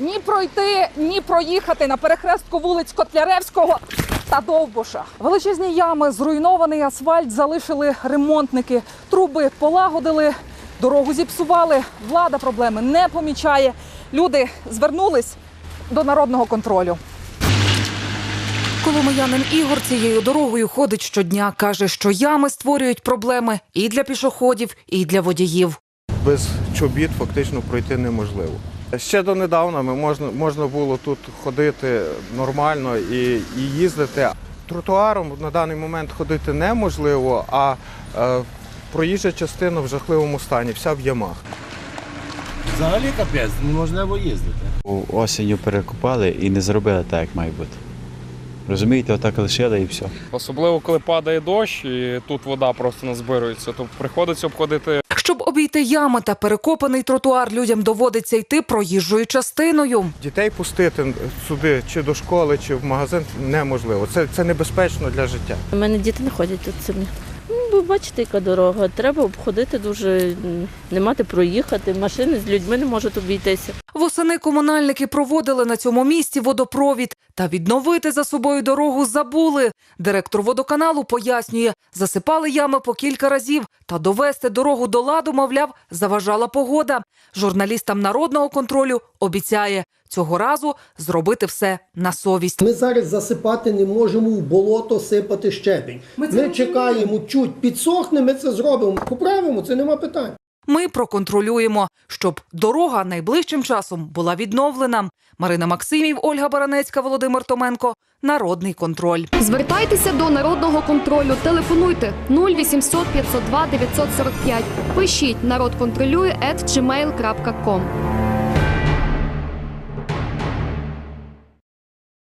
ні пройти, ні проїхати на перехрестку вулиць Котляревського та Довбуша. Величезні ями, зруйнований асфальт залишили ремонтники. Труби полагодили, дорогу зіпсували. Влада проблеми не помічає. Люди звернулись до народного контролю. Коломиянин Ігор цією дорогою ходить щодня. каже, що ями створюють проблеми і для пішоходів, і для водіїв. без чобіт фактично пройти неможливо. Ще донедавна ми можна, можна було тут ходити нормально і, і їздити. Тротуаром на даний момент ходити неможливо, а е, проїжджа частина в жахливому стані, вся в ямах. Взагалі капець, неможливо їздити. Осінню перекопали і не зробили так, як має бути. Розумієте, отак лишили і все. Особливо коли падає дощ і тут вода просто назбирується, то приходиться обходити Щоб обійти ями та перекопаний тротуар, людям доводиться йти проїжджою частиною. Дітей пустити сюди чи до школи, чи в магазин неможливо. Це, це небезпечно для життя. У мене діти не ходять тут самі. Ну, ви бачите, яка дорога. Треба обходити дуже, не мати проїхати. Машини з людьми не можуть обійтися. Восени комунальники проводили на цьому місці водопровід та відновити за собою дорогу забули. Директор водоканалу пояснює, засипали ями по кілька разів та довести дорогу до ладу, мовляв, заважала погода. Журналістам народного контролю обіцяє цього разу зробити все на совість. Ми зараз засипати не можемо в болото сипати щебінь. Ми, чекаємо, чуть підсохне, ми це зробимо. Поправимо, це нема питань. Ми проконтролюємо, щоб дорога найближчим часом була відновлена. Марина Максимів, Ольга Баранецька, Володимир Томенко. Народний контроль. Звертайтеся до народного контролю. Телефонуйте 0800 502 945. Пишіть народ контролює.